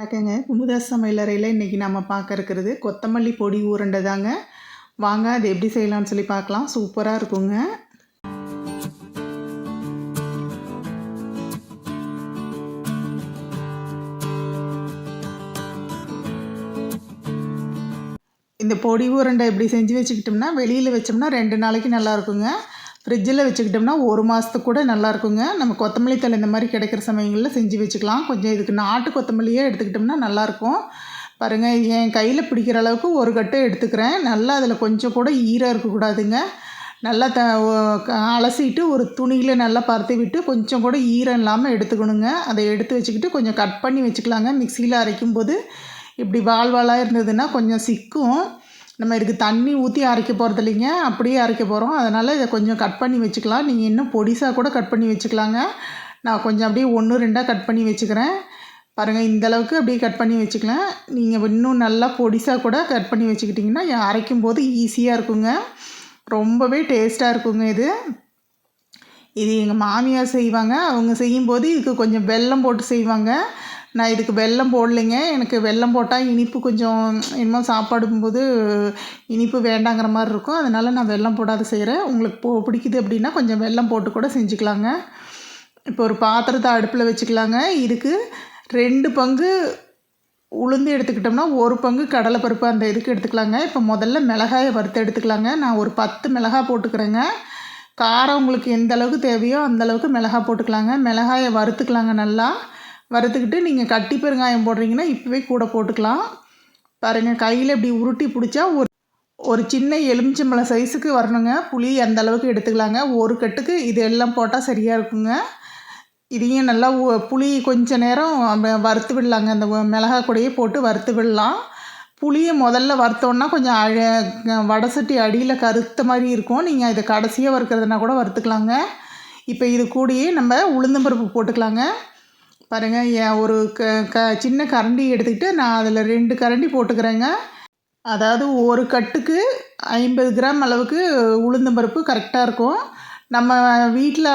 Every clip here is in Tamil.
வணக்கங்க குமுதா சமையலறையில் இன்றைக்கி நம்ம பார்க்க இருக்கிறது கொத்தமல்லி பொடி உருண்டை தாங்க வாங்க அது எப்படி செய்யலாம்னு சொல்லி பார்க்கலாம் சூப்பராக இருக்குங்க. இந்த பொடி உருண்டை எப்படி செஞ்சு வச்சுக்கிட்டோம்னா வெளியில் வச்சோம்னா ரெண்டு நாளைக்கு நல்லா இருக்குங்க. ஃப்ரிட்ஜில் வச்சுக்கிட்டோம்னா ஒரு மாதத்துக்கு கூட நல்லா இருக்குங்க நம்ம கொத்தமல்லி தழை இந்த மாதிரி கிடைக்கிற சமயங்களில் செஞ்சு வச்சுக்கலாம். கொஞ்சம் இதுக்கு நாட்டு கொத்தமல்லியே எடுத்துக்கிட்டோம்னா நல்லாயிருக்கும். பாருங்கள் என் கையில் பிடிக்கிற அளவுக்கு ஒரு கட்டு எடுத்துக்கிறேன். நல்லா அதில் கொஞ்சம் கூட ஈரம் இருக்கக்கூடாதுங்க. நல்லா த க- அலசிட்டு ஒரு துணியில் நல்லா பருத்தி விட்டு கொஞ்சம் கூட ஈரம் இல்லாமல் எடுத்துக்கணுங்க. அதை எடுத்து வச்சுக்கிட்டு கொஞ்சம் கட் பண்ணி வச்சுக்கலாங்க. மிக்சியில் அரைக்கும்போது இப்படி வால் வாலாக இருந்ததுன்னா கொஞ்சம் சிக்கும். நம்ம இதுக்கு தண்ணி ஊற்றி அரைக்க போகிறது இல்லைங்க. அப்படியே அரைக்க போகிறோம் அதனால் இதை கொஞ்சம் கட் பண்ணி வச்சுக்கலாம். நீங்கள் இன்னும் பொடிசாக கூட கட் பண்ணி வச்சுக்கலாங்க. நான் கொஞ்சம் அப்படியே ஒன்று ரெண்டாக கட் பண்ணி வச்சுக்கிறேன். பாருங்கள் இந்த அளவுக்கு அப்படியே கட் பண்ணி வச்சுக்கலாம். நீங்கள் இன்னும் நல்லா பொடிசாக கூட கட் பண்ணி வச்சுக்கிட்டிங்கன்னா அரைக்கும் போது ஈஸியாக இருக்குங்க. ரொம்பவே டேஸ்ட்டாக இருக்குங்க இது. இது எங்கள் மாமியார் செய்வாங்க. அவங்க செய்யும்போது இதுக்கு கொஞ்சம் வெல்லம் போட்டு செய்வாங்க. நான் இதுக்கு வெல்லம் போடலைங்க. எனக்கு வெல்லம் போட்டால் இனிப்பு கொஞ்சம் என்னமோ சாப்பாடும்போது இனிப்பு வேண்டாங்கிற மாதிரி இருக்கும். அதனால் நான் வெல்லம் போடாத செய்கிறேன் உங்களுக்கு போ பிடிக்குது அப்படின்னா கொஞ்சம் வெல்லம் போட்டு கூட செஞ்சுக்கலாங்க. இப்போ ஒரு பாத்திரத்தை அடுப்பில் வச்சுக்கலாங்க. இதுக்கு ரெண்டு பங்கு உளுந்து எடுத்துக்கிட்டோம்னா ஒரு பங்கு கடலைப்பருப்பு அந்த இதுக்கு எடுத்துக்கலாங்க. இப்போ முதல்ல மிளகாயை வறுத்து எடுத்துக்கலாங்க. நான் ஒரு பத்து மிளகாய் போட்டுக்கிறேங்க. காரம் உங்களுக்கு எந்த அளவுக்கு தேவையோ அந்த அளவுக்கு மிளகாய் போட்டுக்கலாங்க. மிளகாயை வறுத்துக்கலாங்க நல்லா. வறுத்துக்கிட்டு நீங்கள் கட்டி பெருங்காயம் போடுறீங்கன்னா இப்போவே கூட போட்டுக்கலாம். பாருங்கள் கையில் இப்படி உருட்டி பிடிச்சா ஒரு ஒரு சின்ன எலுமிச்சம்பழம் சைஸுக்கு வரணுங்க. புளி அந்த அளவுக்கு எடுத்துக்கலாங்க. ஒரு கட்டுக்கு இது எல்லாம் போட்டால் சரியாக இருக்குங்க. இதையும் நல்லா உ- புளி கொஞ்ச நேரம் வறுத்து விடலாங்க. அந்த மிளகா கூடையே போட்டு வறுத்து விடலாம். புளியை முதல்ல வறுத்தோன்னா கொஞ்சம் அழ வடை சட்டி அடியில் கருத்த மாதிரி இருக்கும். நீங்கள் இதை கடைசியாக வறுக்கிறதுனா கூட வறுத்துக்கலாங்க. இப்போ இது கூடயே நம்ம உளுந்தம்பருப்பு போட்டுக்கலாங்க. பாருங்கள் ஏன் ஒரு க க சின்ன கரண்டி எடுத்துக்கிட்டு நான் அதில் ரெண்டு கரண்டி போட்டுக்கிறேங்க. அதாவது ஒரு கட்டுக்கு ஐம்பது கிராம் அளவுக்கு உளுந்தம்பருப்பு கரெக்டாக இருக்கும். நம்ம வீட்டில்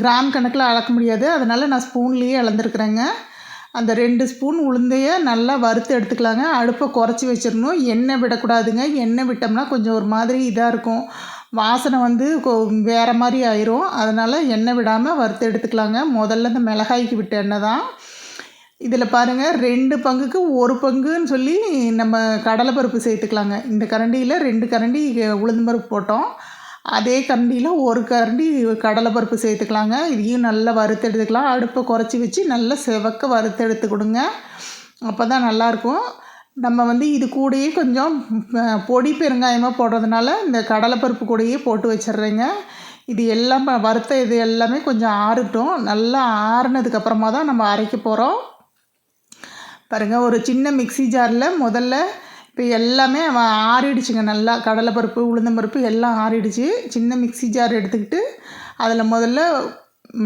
கிராம் கணக்கில் அளக்க முடியாது. அதனால் நான் ஸ்பூன்லேயே அளந்துருக்குறேங்க. அந்த ரெண்டு ஸ்பூன் உளுந்தைய நல்லா வறுத்து எடுத்துக்கலாங்க. அடுப்பை குறைச்சி வச்சிடணும். எண்ணெய் விடக்கூடாதுங்க. எண்ணெய் விட்டோம்னா கொஞ்சம் ஒரு மாதிரி இதாக இருக்கும். வாசனை வந்து கொ- வேறு மாதிரி ஆயிரும். அதனால் எண்ணெய் விடாமல் வறுத்து எடுத்துக்கலாங்க. முதல்ல இந்த மிளகாய்க்கு விட்ட எண்ணெய் தான். இதில் பாருங்கள் ரெண்டு பங்குக்கு ஒரு பங்குன்னு சொல்லி நம்ம கடலைப்பருப்பு சேர்த்துக்கலாங்க. இந்த கரண்டியில் ரெண்டு கரண்டி உளுந்து பருப்பு போட்டோம். அதே கரண்டியில் ஒரு கரண்டி கடலைப்பருப்பு சேர்த்துக்கலாங்க. இதையும் நல்லா வறுத்து எடுத்துக்கலாம். அடுப்பை குறைச்சி வச்சு நல்லா செவக்க வறுத்து எடுத்து கொடுங்க. அப்போ தான் நல்லாயிருக்கும் நம்ம வந்து இது கூடயே கொஞ்சம் பொடி பெருங்காயமாக போடுறதுனால இந்த கடலைப்பருப்பு கூடயே போட்டு வச்சிடுறேங்க இது எல்லாம் வறுத்த இது எல்லாமே கொஞ்சம் ஆறட்டும். நல்லா ஆறுனதுக்கப்புறமா தான் நம்ம அரைக்க போகிறோம் பாருங்கள் ஒரு சின்ன மிக்ஸி ஜாரில் முதல்ல இப்போ எல்லாமே ஆறிடுச்சுங்க நல்லா. கடலைப்பருப்பு உளுந்தம்பருப்பு எல்லாம் ஆறிடுச்சு. சின்ன மிக்ஸி ஜார் எடுத்துக்கிட்டு அதில் முதல்ல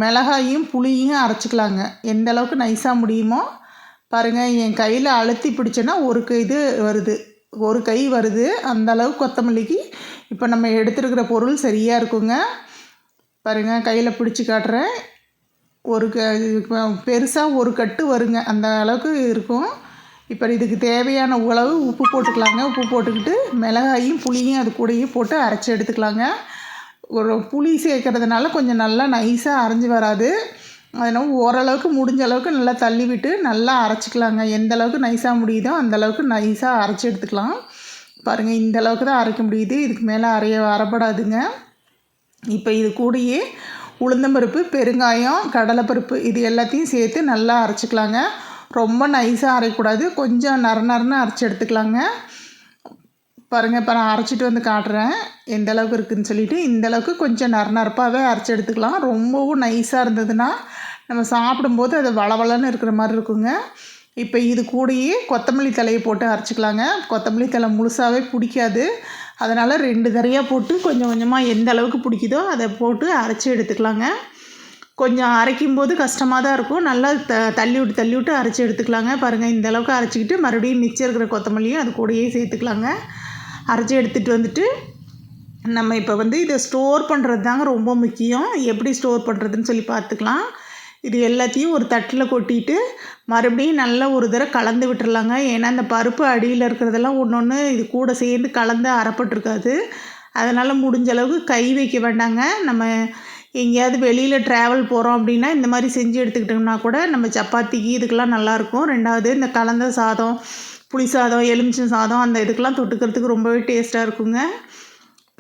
மிளகாயும் புளியும் அரைச்சிக்கலாங்க. எந்த அளவுக்கு நைஸாக முடியுமோ பாருங்கள் என் கையில் அழுத்தி பிடிச்சேன்னா ஒரு இது வருது. ஒரு கை வருது. அந்த அளவு கொத்தமல்லிக்கு இப்போ நம்ம எடுத்துருக்கிற பொருள் சரியாக இருக்குங்க. பாருங்கள் கையில் பிடிச்சி காட்டுறேன். ஒரு க பெருசாக ஒரு கட்டு வருங்க. அந்த அளவுக்கு இருக்கும். இப்போ இதுக்கு தேவையான உழவு உப்பு போட்டுக்கலாங்க. உப்பு போட்டுக்கிட்டு மிளகாயும் புளியும் அது கூடயும் போட்டு அரைச்சி எடுத்துக்கலாங்க. ஒரு புளி சேர்க்கறதுனால கொஞ்சம் நல்லா நைஸாக அரைஞ்சி வராது. அதனால் ஓரளவுக்கு முடிஞ்ச அளவுக்கு நல்லா தள்ளி விட்டு நல்லா அரைச்சிக்கலாங்க. எந்த அளவுக்கு நைஸாக முடியுதோ அந்த அளவுக்கு நைஸாக அரைச்சி எடுத்துக்கலாம். பாருங்கள் இந்த அளவுக்கு தான் அரைக்க முடியுது. இதுக்கு மேலே அரைய அரைப்படாதுங்க. இப்போ இது கூடயே உளுந்தம்பருப்பு பெருங்காயம் கடலைப்பருப்பு இது எல்லாத்தையும் சேர்த்து நல்லா அரைச்சிக்கலாங்க. ரொம்ப நைஸாக அரைக்கூடாது கொஞ்சம் நர நரன்னு அரைச்சி எடுத்துக்கலாங்க. பாருங்கள் இப்போ நான் அரைச்சிட்டு வந்து காட்டுறேன். எந்த அளவுக்கு இருக்குதுன்னு சொல்லிட்டு இந்த அளவுக்கு கொஞ்சம் நர நரப்பாகவே அரைச்சி எடுத்துக்கலாம். ரொம்பவும் நைஸாக இருந்ததுன்னா நம்ம சாப்பிடும்போது அது வளவளன்னு இருக்கிற மாதிரி இருக்குங்க. இப்போ இது கூடயே கொத்தமல்லி தலையை போட்டு அரைச்சிக்கலாங்க. கொத்தமல்லி தலை முழுசாகவே பிடிக்காது. அதனால் ரெண்டு தரையாக போட்டு கொஞ்சம் கொஞ்சமாக எந்த அளவுக்கு பிடிக்குதோ அதை போட்டு அரைச்சி எடுத்துக்கலாங்க. கொஞ்சம் அரைக்கும் போது கஷ்டமாக தான் இருக்கும். நல்லா த தள்ளி விட்டு தள்ளி விட்டு அரைச்சி எடுத்துக்கலாங்க. பாருங்கள் இந்த அளவுக்கு அரைச்சிக்கிட்டு மறுபடியும் மிச்சம் இருக்கிற கொத்தமல்லியும் அது கூடயே சேர்த்துக்கலாங்க. அரைச்சி எடுத்துகிட்டு வந்துட்டு நம்ம இப்போ வந்து இதை ஸ்டோர் பண்ணுறது தாங்க ரொம்ப முக்கியம். எப்படி ஸ்டோர் பண்ணுறதுன்னு சொல்லி பார்த்துக்கலாம். இது எல்லாத்தையும் ஒரு தட்டில் கொட்டிட்டு மறுபடியும் நல்லா ஒரு தடவை கலந்து விட்டுறலாங்க. ஏன்னா இந்த பருப்பு அடியில் இருக்கிறதெல்லாம் ஒன்று ஒன்று இது கூட சேர்ந்து கலந்து அறப்பட்டிருக்காது அதனால் முடிஞ்ச அளவுக்கு கை வைக்க வேண்டாங்க. நம்ம எங்கேயாவது வெளியில் ட்ராவல் போகிறோம் அப்படின்னா இந்த மாதிரி செஞ்சு எடுத்துக்கிட்டோம்னா கூட நம்ம சப்பாத்திக்கு இதுக்கெல்லாம் நல்லாயிருக்கும். ரெண்டாவது இந்த கலந்த சாதம் புளி சாதம் எலுமிச்சம் சாதம் அந்த இதுக்கெல்லாம் தொட்டுக்கிறதுக்கு ரொம்பவே டேஸ்ட்டாக இருக்குங்க.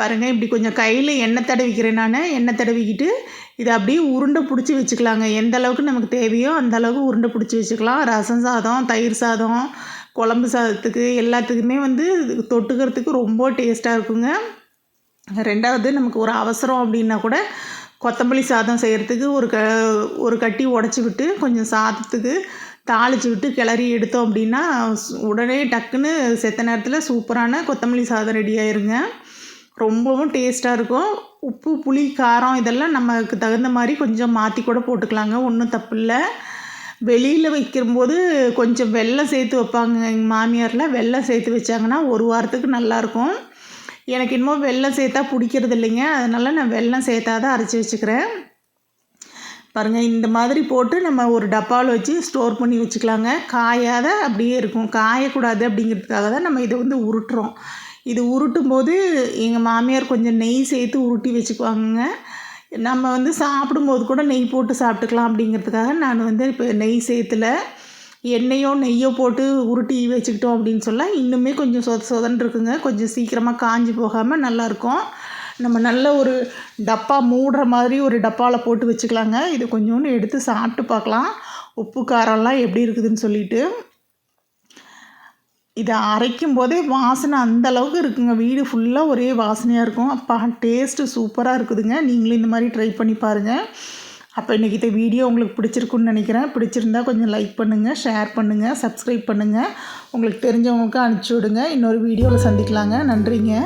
பாருங்கள் இப்படி கொஞ்சம் கையில் எண்ணெய் தடவிக்கிறேன் நான். எண்ணெய் தடவிக்கிட்டு இதை அப்படியே உருண்டை பிடிச்சி வச்சுக்கலாங்க. எந்த அளவுக்கு நமக்கு தேவையோ அந்த அளவுக்கு உருண்டை பிடிச்சி வச்சுக்கலாம். ரசம் சாதம் தயிர் சாதம் குழம்பு சாதத்துக்கு எல்லாத்துக்குமே வந்து தொட்டுக்கிறதுக்கு ரொம்ப டேஸ்ட்டாக இருக்குங்க. ரெண்டாவது நமக்கு ஒரு அவசரம் அப்படின்னா கூட கொத்தமல்லி சாதம் செய்கிறதுக்கு ஒரு க ஒரு கட்டி உடச்சி விட்டு கொஞ்சம் சாதத்துக்கு தாளித்து விட்டு கிளறி எடுத்தோம் அப்படின்னா உடனே டக்குன்னு செத்த நேரத்தில் சூப்பரான கொத்தமல்லி சாதம் ரெடி ஆயிருங்க. ரொம்பவும் டேஸ்ட்டாக இருக்கும். உப்பு புளி காரம் இதெல்லாம் நமக்கு தகுந்த மாதிரி கொஞ்சம் மாற்றி கூட போட்டுக்கலாங்க. ஒன்றும் தப்பு இல்லை வெளியில் வைக்கும்போது கொஞ்சம் வெள்ளம் சேர்த்து வைப்பாங்க. எங்கள் மாமியாரில் வெள்ளம் சேர்த்து வச்சாங்கன்னா ஒரு வாரத்துக்கு நல்லாயிருக்கும் எனக்கு இன்னமும் வெள்ளம் சேர்த்தா பிடிக்கிறது இல்லைங்க. அதனால் நான் வெள்ளம் சேர்த்தா தான் அரைச்சி வச்சுக்கிறேன். பாருங்கள் இந்த மாதிரி போட்டு நம்ம ஒரு டப்பாவில் வச்சு ஸ்டோர் பண்ணி வச்சுக்கலாங்க. காயாத அப்படியே இருக்கும். காயக்கூடாது அப்படிங்கிறதுக்காக தான் நம்ம இதை வந்து உருட்டுறோம். இது உருட்டும் போது எங்கள் மாமியார் கொஞ்சம் நெய் சேர்த்து உருட்டி வச்சுக்குவாங்க நம்ம வந்து சாப்பிடும்போது கூட நெய் போட்டு சாப்பிட்டுக்கலாம் அப்படிங்கிறதுக்காக நான் வந்து இப்போ நெய் சேர்த்துல எண்ணெயோ நெய்யோ போட்டு உருட்டி வச்சுக்கிட்டோம் அப்படின்னு சொல்ல இன்னுமே கொஞ்சம் சொத சொதன்னு இருக்குங்க. கொஞ்சம் சீக்கிரமாக காஞ்சி போகாமல் நல்லாயிருக்கும். நம்ம நல்ல ஒரு டப்பா மூடுற மாதிரி ஒரு டப்பாவில் போட்டு வச்சுக்கலாங்க. இது கொஞ்சோண்டு எடுத்து சாப்பிட்டு பார்க்கலாம். உப்பு காரம்லாம் எப்படி இருக்குதுன்னு சொல்லிட்டு. இதை அரைக்கும் போதே வாசனை அந்த அளவுக்கு இருக்குங்க. வீடு ஃபுல்லாக ஒரே வாசனையாக இருக்கும். அப்போ டேஸ்ட்டு சூப்பராக இருக்குதுங்க. நீங்களும் இந்த மாதிரி ட்ரை பண்ணி பாருங்கள் அப்போ இன்றைக்கி இந்த வீடியோ உங்களுக்கு பிடிச்சிருக்குன்னு நினைக்கிறேன். பிடிச்சிருந்தா கொஞ்சம் லைக் பண்ணுங்கள் ஷேர் பண்ணுங்கள் சப்ஸ்கிரைப் பண்ணுங்கள் உங்களுக்கு தெரிஞ்சவங்களுக்கு அனுப்பிச்சி விடுங்க. இன்னொரு வீடியோவில் சந்திக்கலாங்க. நன்றிங்க.